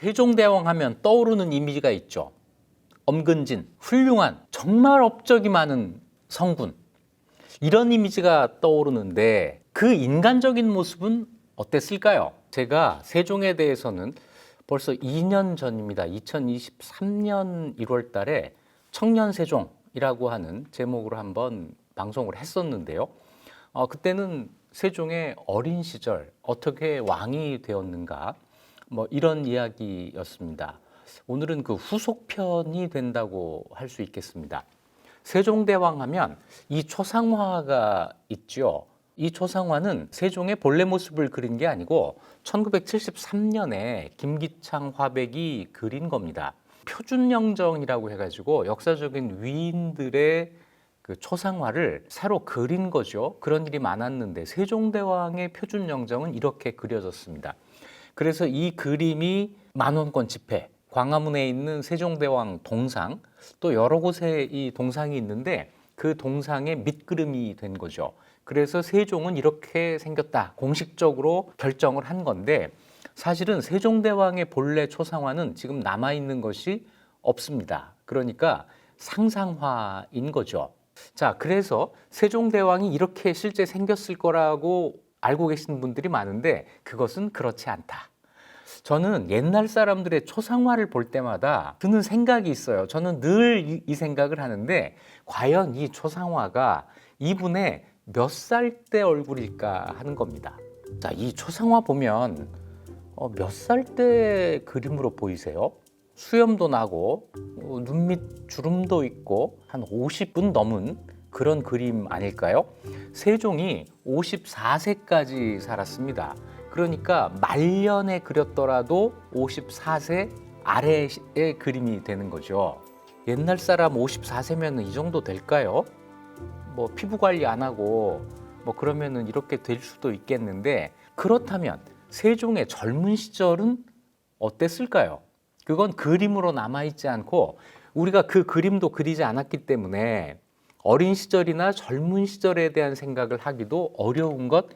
세종대왕 하면 떠오르는 이미지가 있죠. 엄근진, 훌륭한, 정말 업적이 많은 성군. 이런 이미지가 떠오르는데 그 인간적인 모습은 어땠을까요? 제가 세종에 대해서는 벌써 2년 전입니다. 2023년 1월 달에 청년 세종이라고 하는 제목으로 한번 방송을 했었는데요. 어, 그때는 세종의 어린 시절 어떻게 왕이 되었는가 뭐 이런 이야기였습니다. 오늘은 그 후속편이 된다고 할 수 있겠습니다. 세종대왕 하면 이 초상화가 있죠. 이 초상화는 세종의 본래 모습을 그린 게 아니고 1973년에 김기창 화백이 그린 겁니다. 표준영정이라고 해가지고 역사적인 위인들의 그 초상화를 새로 그린 거죠. 그런 일이 많았는데 세종대왕의 표준영정은 이렇게 그려졌습니다. 그래서 이 그림이 만원권 집회, 광화문에 있는 세종대왕 동상, 또 여러 곳에 이 동상이 있는데 그 동상의 밑그림이 된 거죠. 그래서 세종은 이렇게 생겼다. 공식적으로 결정을 한 건데 사실은 세종대왕의 본래 초상화는 지금 남아있는 것이 없습니다. 그러니까 상상화인 거죠. 자, 그래서 세종대왕이 이렇게 실제 생겼을 거라고 알고 계신 분들이 많은데 그것은 그렇지 않다. 저는 옛날 사람들의 초상화를 볼 때마다 드는 생각이 있어요. 저는 늘 이 생각을 하는데 과연 이 초상화가 이분의 몇 살 때 얼굴일까 하는 겁니다. 자, 이 초상화 보면 어, 몇살 때 그림으로 보이세요? 수염도 나고 어, 눈밑 주름도 있고 한 50분 넘은 그런 그림 아닐까요? 세종이 54세까지 살았습니다. 그러니까 말년에 그렸더라도 54세 아래의 그림이 되는 거죠. 옛날 사람 54세면 이 정도 될까요? 뭐 피부 관리 안 하고 뭐 그러면은 이렇게 될 수도 있겠는데 그렇다면 세종의 젊은 시절은 어땠을까요? 그건 그림으로 남아 있지 않고 우리가 그 그림도 그리지 않았기 때문에 어린 시절이나 젊은 시절에 대한 생각을 하기도 어려운 것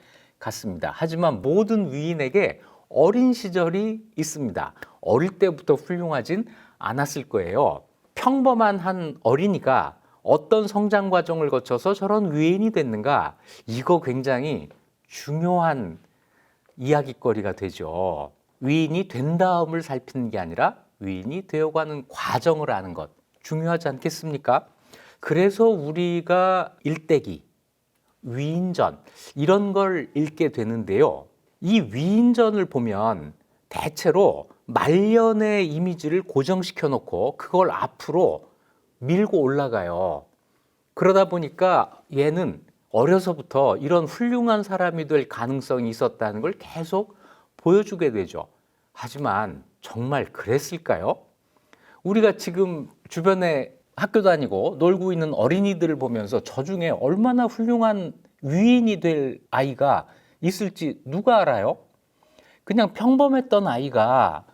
같습니다. 하지만 모든 위인에게 어린 시절이 있습니다. 어릴 때부터 훌륭하진 않았을 거예요. 평범한 한 어린이가 어떤 성장 과정을 거쳐서 저런 위인이 됐는가? 이거 굉장히 중요한 이야기거리가 되죠. 위인이 된 다음을 살피는 게 아니라 위인이 되어가는 과정을 아는 것 중요하지 않겠습니까? 그래서 우리가 일대기, 위인전 이런 걸 읽게 되는데요. 이 위인전을 보면 대체로 말년의 이미지를 고정시켜 놓고 그걸 앞으로 밀고 올라가요. 그러다 보니까 얘는 어려서부터 이런 훌륭한 사람이 될 가능성이 있었다는 걸 계속 보여주게 되죠. 하지만 정말 그랬을까요? 우리가 지금 주변에 학교 다니고 놀고 있는 어린이들을 보면서 저 중에 얼마나 훌륭한 위인이 될 아이가 있을지 누가 알아요? 그냥 평범했던 아이가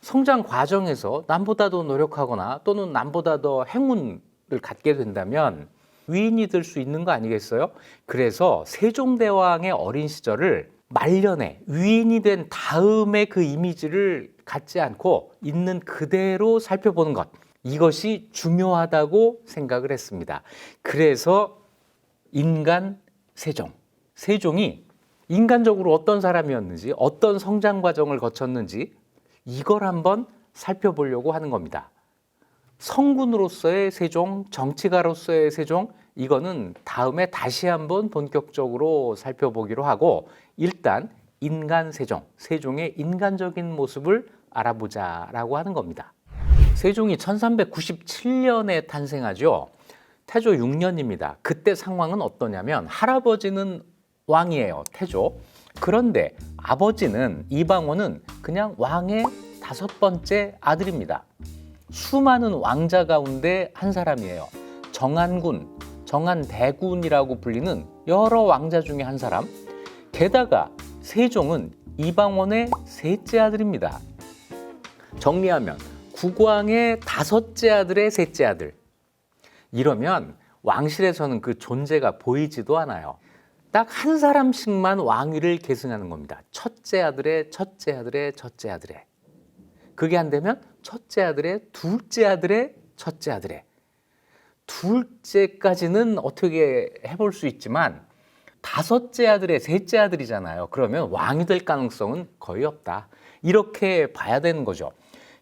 성장 과정에서 남보다 더 노력하거나 또는 남보다 더 행운을 갖게 된다면 위인이 될 수 있는 거 아니겠어요? 그래서 세종대왕의 어린 시절을 말년에 위인이 된 다음에 그 이미지를 갖지 않고 있는 그대로 살펴보는 것. 이것이 중요하다고 생각을 했습니다. 그래서 인간 세종. 세종이 인간적으로 어떤 사람이었는지, 어떤 성장 과정을 거쳤는지 이걸 한번 살펴보려고 하는 겁니다. 성군으로서의 세종, 정치가로서의 세종, 이거는 다음에 다시 한번 본격적으로 살펴보기로 하고 일단 인간 세종, 세종의 인간적인 모습을 알아보자라고 하는 겁니다. 세종이 1397년에 탄생하죠. 태조 6년입니다. 그때 상황은 어떠냐면 할아버지는 왕이에요. 태조. 그런데 아버지는 이방원은 그냥 왕의 다섯 번째 아들입니다. 수많은 왕자 가운데 한 사람이에요. 정한군, 정한대군이라고 불리는 여러 왕자 중에 한 사람. 게다가 세종은 이방원의 셋째 아들입니다. 정리하면 국왕의 다섯째 아들의 셋째 아들. 이러면 왕실에서는 그 존재가 보이지도 않아요. 딱 한 사람씩만 왕위를 계승하는 겁니다. 첫째 아들의 첫째 아들의 첫째 아들의. 그게 안 되면 첫째 아들의 둘째 아들의 첫째 아들의 둘째까지는 어떻게 해볼 수 있지만 다섯째 아들의 셋째 아들이잖아요. 그러면 왕이 될 가능성은 거의 없다. 이렇게 봐야 되는 거죠.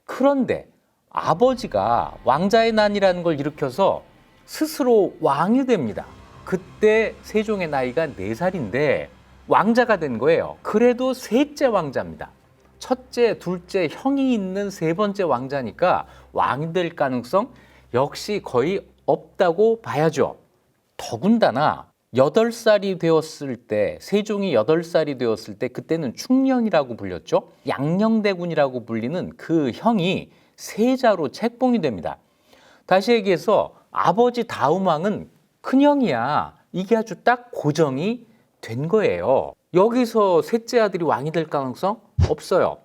그런데 아버지가 왕자의 난이라는 걸 일으켜서 스스로 왕이 됩니다. 그때 세종의 나이가 네살인데 왕자가 된 거예요. 그래도 셋째 왕자입니다. 첫째, 둘째, 형이 있는 세 번째 왕자니까 왕이 될 가능성 역시 거의 없다고 봐야죠. 더군다나 여덟 살이 되었을 때 세종이 여덟 살이 되었을 때 그때는 충령이라고 불렸죠. 양녕대군이라고 불리는 그 형이 세자로 책봉이 됩니다. 다시 얘기해서 아버지 다음 왕은 큰형이야. 이게 아주 딱 고정이 된 거예요. 여기서 셋째 아들이 왕이 될 가능성 없어요.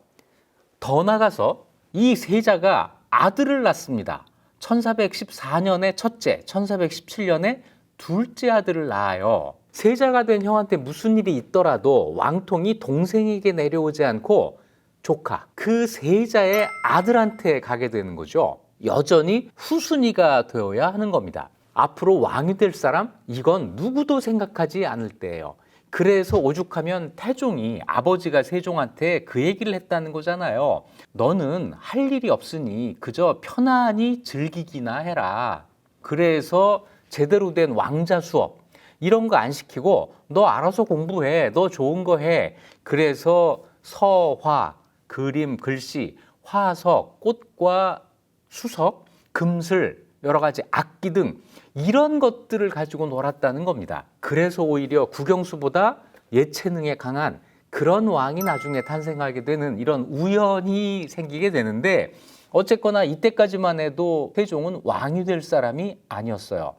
더 나가서 이 세자가 아들을 낳습니다. 1414년에 첫째, 1417년에 둘째 아들을 낳아요. 세자가 된 형한테 무슨 일이 있더라도 왕통이 동생에게 내려오지 않고 조카, 그 세자의 아들한테 가게 되는 거죠. 여전히 후순위가 되어야 하는 겁니다. 앞으로 왕이 될 사람, 이건 누구도 생각하지 않을 때예요. 그래서 오죽하면 태종이 아버지가 세종한테 그 얘기를 했다는 거잖아요. 너는 할 일이 없으니 그저 편안히 즐기기나 해라. 그래서 제대로 된 왕자 수업 이런 거 안 시키고 너 알아서 공부해. 너 좋은 거 해. 그래서 서화, 그림, 글씨, 화석, 꽃과 수석, 금슬, 여러 가지 악기 등 이런 것들을 가지고 놀았다는 겁니다. 그래서 오히려 국영수보다 예체능에 강한 그런 왕이 나중에 탄생하게 되는 이런 우연이 생기게 되는데 어쨌거나 이때까지만 해도 세종은 왕이 될 사람이 아니었어요.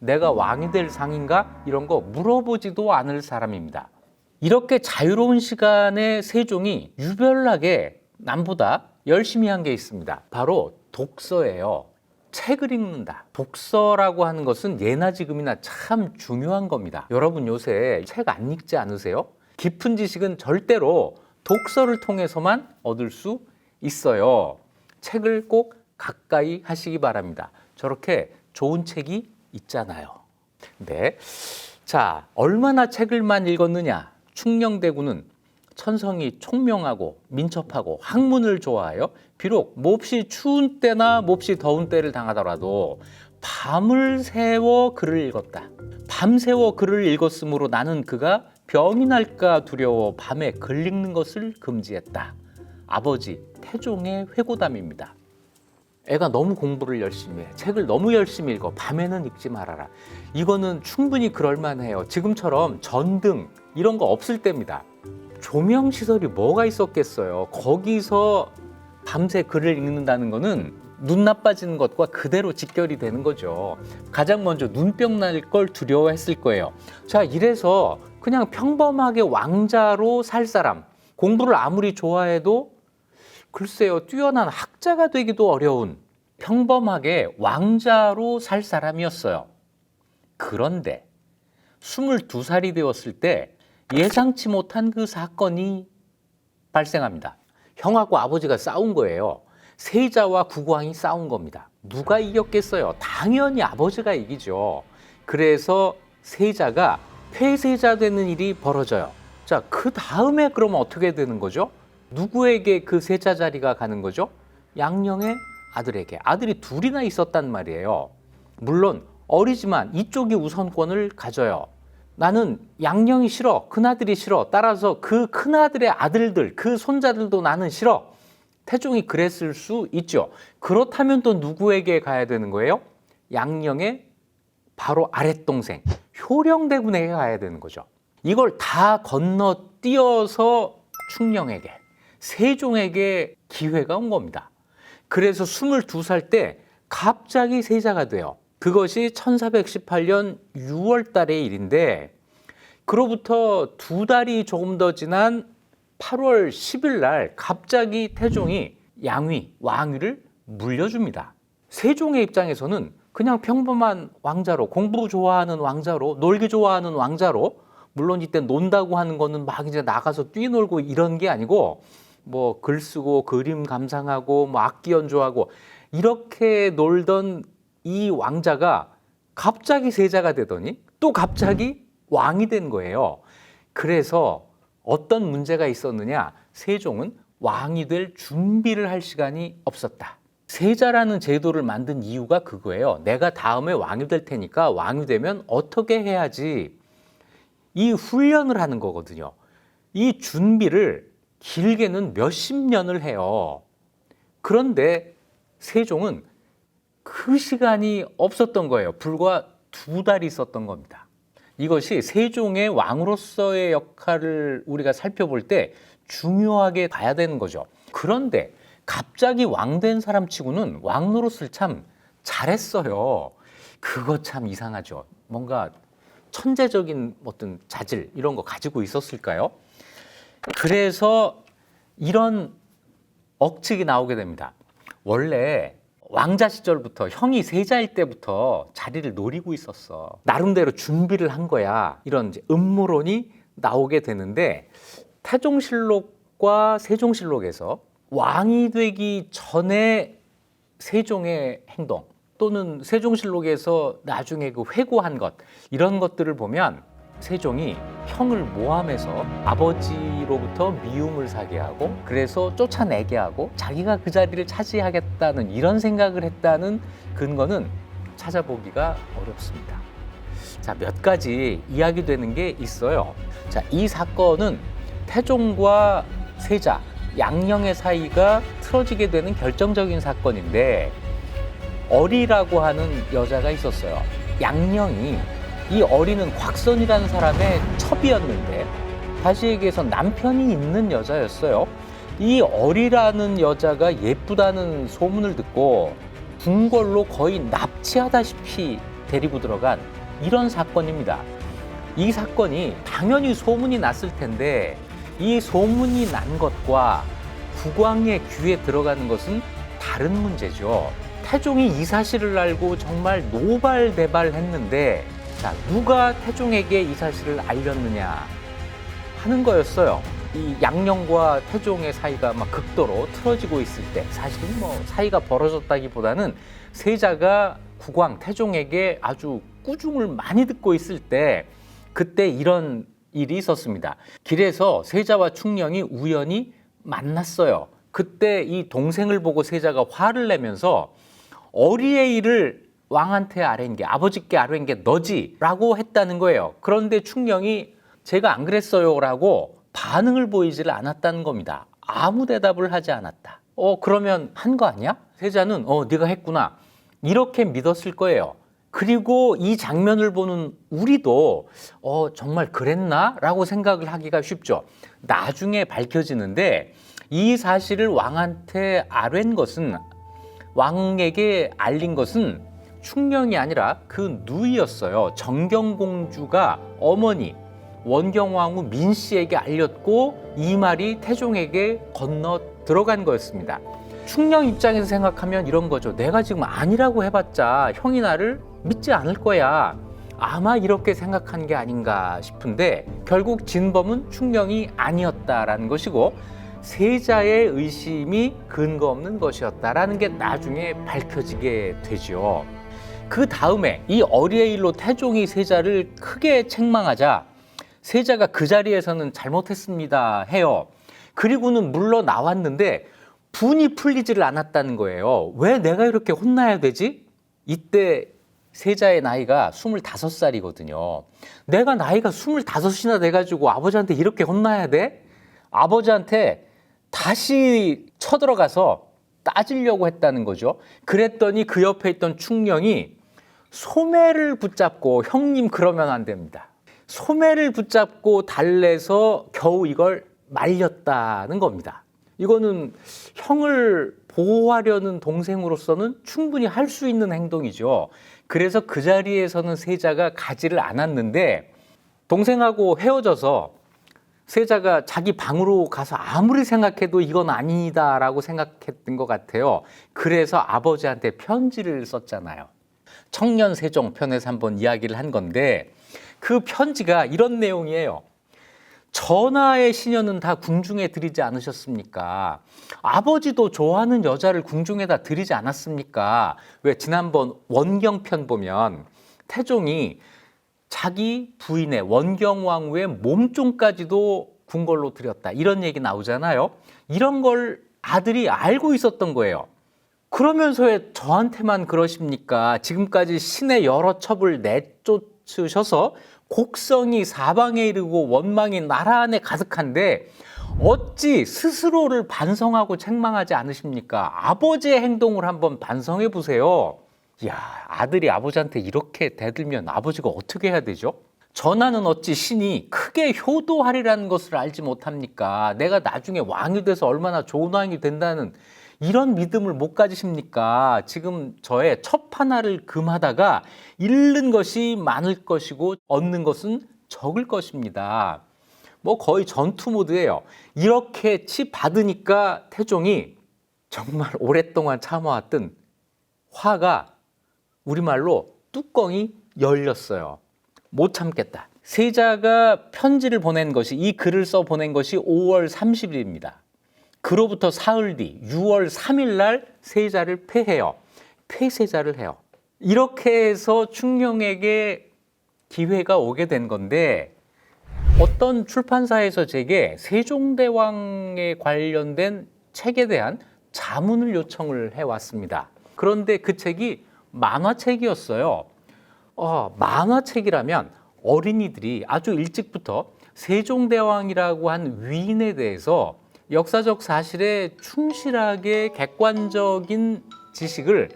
내가 왕이 될 상인가 이런 거 물어보지도 않을 사람입니다. 이렇게 자유로운 시간에 세종이 유별나게 남보다 열심히 한 게 있습니다. 바로 독서예요. 책을 읽는다. 독서라고 하는 것은 예나 지금이나 참 중요한 겁니다. 여러분 요새 책 안 읽지 않으세요? 깊은 지식은 절대로 독서를 통해서만 얻을 수 있어요. 책을 꼭 가까이 하시기 바랍니다. 저렇게 좋은 책이 있잖아요. 네. 자, 얼마나 책을만 읽었느냐? 충녕대군은 천성이 총명하고 민첩하고 학문을 좋아하여 비록 몹시 추운 때나 몹시 더운 때를 당하더라도 밤을 새워 글을 읽었다. 밤새워 글을 읽었으므로 나는 그가 병이 날까 두려워 밤에 글 읽는 것을 금지했다. 아버지 태종의 회고담입니다. 애가 너무 공부를 열심히 해. 책을 너무 열심히 읽어. 밤에는 읽지 말아라. 이거는 충분히 그럴만해요. 지금처럼 전등 이런 거 없을 때입니다. 조명 시설이 뭐가 있었겠어요. 거기서 밤새 글을 읽는다는 거는 눈 나빠지는 것과 그대로 직결이 되는 거죠. 가장 먼저 눈병 날 걸 두려워했을 거예요. 자, 이래서 그냥 평범하게 왕자로 살 사람, 공부를 아무리 좋아해도 글쎄요, 뛰어난 학자가 되기도 어려운 평범하게 왕자로 살 사람이었어요. 그런데 22살이 되었을 때 예상치 못한 그 사건이 발생합니다. 형하고 아버지가 싸운 거예요. 세자와 국왕이 싸운 겁니다. 누가 이겼겠어요? 당연히 아버지가 이기죠. 그래서 세자가 폐세자 되는 일이 벌어져요. 자, 그 다음에 그러면 어떻게 되는 거죠? 누구에게 그 세자 자리가 가는 거죠? 양령의 아들에게. 아들이 둘이나 있었단 말이에요. 물론 어리지만 이쪽이 우선권을 가져요. 나는 양령이 싫어. 큰아들이 싫어. 따라서 그 큰아들의 아들들, 그 손자들도 나는 싫어. 태종이 그랬을 수 있죠. 그렇다면 또 누구에게 가야 되는 거예요? 양령의 바로 아랫동생, 효령대군에게 가야 되는 거죠. 이걸 다 건너뛰어서 충령에게, 세종에게 기회가 온 겁니다. 그래서 22살 때 갑자기 세자가 돼요. 그것이 1418년 6월 달의 일인데 그로부터 두 달이 조금 더 지난 8월 10일 날 갑자기 태종이 양위, 왕위를 물려줍니다. 세종의 입장에서는 그냥 평범한 왕자로 공부 좋아하는 왕자로 놀기 좋아하는 왕자로 물론 이때 논다고 하는 거는 막 이제 나가서 뛰놀고 이런 게 아니고 뭐 글 쓰고 그림 감상하고 뭐 악기 연주하고 이렇게 놀던 이 왕자가 갑자기 세자가 되더니 또 갑자기 왕이 된 거예요. 그래서 어떤 문제가 있었느냐? 세종은 왕이 될 준비를 할 시간이 없었다. 세자라는 제도를 만든 이유가 그거예요. 내가 다음에 왕이 될 테니까 왕이 되면 어떻게 해야지 이 훈련을 하는 거거든요. 이 준비를 길게는 몇십 년을 해요. 그런데 세종은 그 시간이 없었던 거예요. 불과 두 달이 있었던 겁니다. 이것이 세종의 왕으로서의 역할을 우리가 살펴볼 때 중요하게 봐야 되는 거죠. 그런데 갑자기 왕 된 사람 치고는 왕 노릇을 참 잘했어요. 그거 참 이상하죠. 뭔가 천재적인 어떤 자질 이런 거 가지고 있었을까요? 그래서 이런 억측이 나오게 됩니다. 원래 왕자 시절부터 형이 세자일 때부터 자리를 노리고 있었어. 나름대로 준비를 한 거야. 이런 음모론이 나오게 되는데 태종실록과 세종실록에서 왕이 되기 전에 세종의 행동 또는 세종실록에서 나중에 그 회고한 것 이런 것들을 보면 세종이 형을 모함해서 아버지로부터 미움을 사게 하고 그래서 쫓아내게 하고 자기가 그 자리를 차지하겠다는 이런 생각을 했다는 근거는 찾아보기가 어렵습니다. 자, 몇 가지 이야기되는 게 있어요. 자, 이 사건은 태종과 세자, 양령의 사이가 틀어지게 되는 결정적인 사건인데 어리라고 하는 여자가 있었어요. 양령이 이 어리는 곽선이라는 사람의 첩이었는데 다시 얘기해서 남편이 있는 여자였어요. 이 어리라는 여자가 예쁘다는 소문을 듣고 궁궐로 거의 납치하다시피 데리고 들어간 이런 사건입니다. 이 사건이 당연히 소문이 났을 텐데 이 소문이 난 것과 국왕의 귀에 들어가는 것은 다른 문제죠. 태종이 이 사실을 알고 정말 노발대발했는데 자 누가 태종에게 이 사실을 알렸느냐 하는 거였어요. 이 양령과 태종의 사이가 막 극도로 틀어지고 있을 때 사실은 뭐 사이가 벌어졌다기보다는 세자가 국왕 태종에게 아주 꾸중을 많이 듣고 있을 때 그때 이런 일이 있었습니다. 길에서 세자와 충령이 우연히 만났어요. 그때 이 동생을 보고 세자가 화를 내면서 어리의 일을 왕한테 아뢰는 게 아버지께 아뢰는 게 너지라고 했다는 거예요. 그런데 충령이 제가 안 그랬어요라고 반응을 보이지를 않았다는 겁니다. 아무 대답을 하지 않았다. 어 그러면 한 거 아니야? 세자는 어 네가 했구나 이렇게 믿었을 거예요. 그리고 이 장면을 보는 우리도 어 정말 그랬나라고 생각을 하기가 쉽죠. 나중에 밝혀지는데 이 사실을 왕한테 아뢰는 것은 왕에게 알린 것은 충령이 아니라 그 누이였어요. 정경공주가 어머니 원경왕후 민 씨에게 알렸고 이 말이 태종에게 건너 들어간 거였습니다. 충령 입장에서 생각하면 이런 거죠. 내가 지금 아니라고 해봤자 형이 나를 믿지 않을 거야. 아마 이렇게 생각한 게 아닌가 싶은데 결국 진범은 충령이 아니었다라는 것이고 세자의 의심이 근거 없는 것이었다라는 게 나중에 밝혀지게 되죠. 그 다음에 이 어리의 일로 태종이 세자를 크게 책망하자 세자가 그 자리에서는 잘못했습니다 해요. 그리고는 물러 나왔는데 분이 풀리지를 않았다는 거예요. 왜 내가 이렇게 혼나야 되지? 이때 세자의 나이가 25살이거든요. 내가 나이가 25이나 돼가지고 아버지한테 이렇게 혼나야 돼? 아버지한테 다시 쳐들어가서 따지려고 했다는 거죠. 그랬더니 그 옆에 있던 충령이 소매를 붙잡고 형님 그러면 안 됩니다. 소매를 붙잡고 달래서 겨우 이걸 말렸다는 겁니다. 이거는 형을 보호하려는 동생으로서는 충분히 할 수 있는 행동이죠. 그래서 그 자리에서는 세자가 가지를 않았는데 동생하고 헤어져서 세자가 자기 방으로 가서 아무리 생각해도 이건 아니다라고 생각했던 것 같아요. 그래서 아버지한테 편지를 썼잖아요. 청년 세종 편에서 한번 이야기를 한 건데 그 편지가 이런 내용이에요. 전하의 시녀는 다 궁중에 들이지 않으셨습니까? 아버지도 좋아하는 여자를 궁중에다 들이지 않았습니까? 왜 지난번 원경편 보면 태종이 자기 부인의 원경왕후의 몸종까지도 궁궐로 들였다. 이런 얘기 나오잖아요. 이런 걸 아들이 알고 있었던 거예요. 그러면서 왜 저한테만 그러십니까? 지금까지 신의 여러 첩을 내쫓으셔서 곡성이 사방에 이르고 원망이 나라 안에 가득한데 어찌 스스로를 반성하고 책망하지 않으십니까? 아버지의 행동을 한번 반성해 보세요. 야, 아들이 아버지한테 이렇게 대들면 아버지가 어떻게 해야 되죠? 전하는 어찌 신이 크게 효도하리라는 것을 알지 못합니까? 내가 나중에 왕이 돼서 얼마나 좋은 왕이 된다는 이런 믿음을 못 가지십니까? 지금 저의 첩 하나를 금하다가 잃는 것이 많을 것이고 얻는 것은 적을 것입니다. 뭐 거의 전투 모드예요. 이렇게 치 받으니까 태종이 정말 오랫동안 참아왔던 화가 우리말로 뚜껑이 열렸어요. 못 참겠다. 세자가 편지를 보낸 것이 이 글을 써 보낸 것이 5월 30일입니다. 그로부터 사흘 뒤 6월 3일 날 세자를 폐해요. 폐세자를 해요. 이렇게 해서 충령에게 기회가 오게 된 건데 어떤 출판사에서 제게 세종대왕에 관련된 책에 대한 자문을 요청을 해 왔습니다. 그런데 그 책이 만화책이었어요. 어, 만화책이라면 어린이들이 아주 일찍부터 세종대왕이라고 한 위인에 대해서 역사적 사실에 충실하게 객관적인 지식을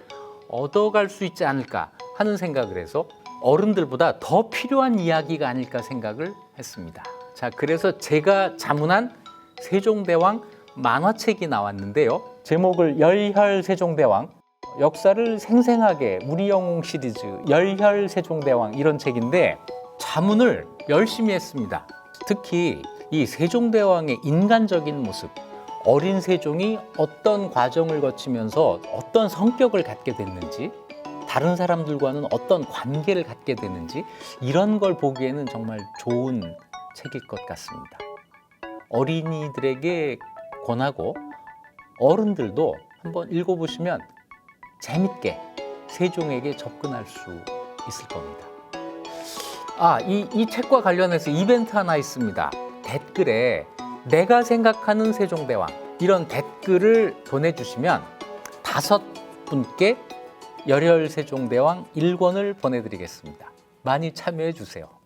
얻어갈 수 있지 않을까 하는 생각을 해서 어른들보다 더 필요한 이야기가 아닐까 생각을 했습니다. 자, 그래서 제가 자문한 세종대왕 만화책이 나왔는데요. 제목을 열혈 세종대왕 역사를 생생하게 무리영웅 시리즈 열혈 세종대왕 이런 책인데 자문을 열심히 했습니다. 특히 이 세종대왕의 인간적인 모습, 어린 세종이 어떤 과정을 거치면서 어떤 성격을 갖게 됐는지, 다른 사람들과는 어떤 관계를 갖게 되는지 이런 걸 보기에는 정말 좋은 책일 것 같습니다. 어린이들에게 권하고 어른들도 한번 읽어보시면 재밌게 세종에게 접근할 수 있을 겁니다. 아, 이, 이 책과 관련해서 이벤트 하나 있습니다. 댓글에 내가 생각하는 세종대왕 이런 댓글을 보내주시면 다섯 분께 열혈 세종대왕 1권을 보내드리겠습니다. 많이 참여해 주세요.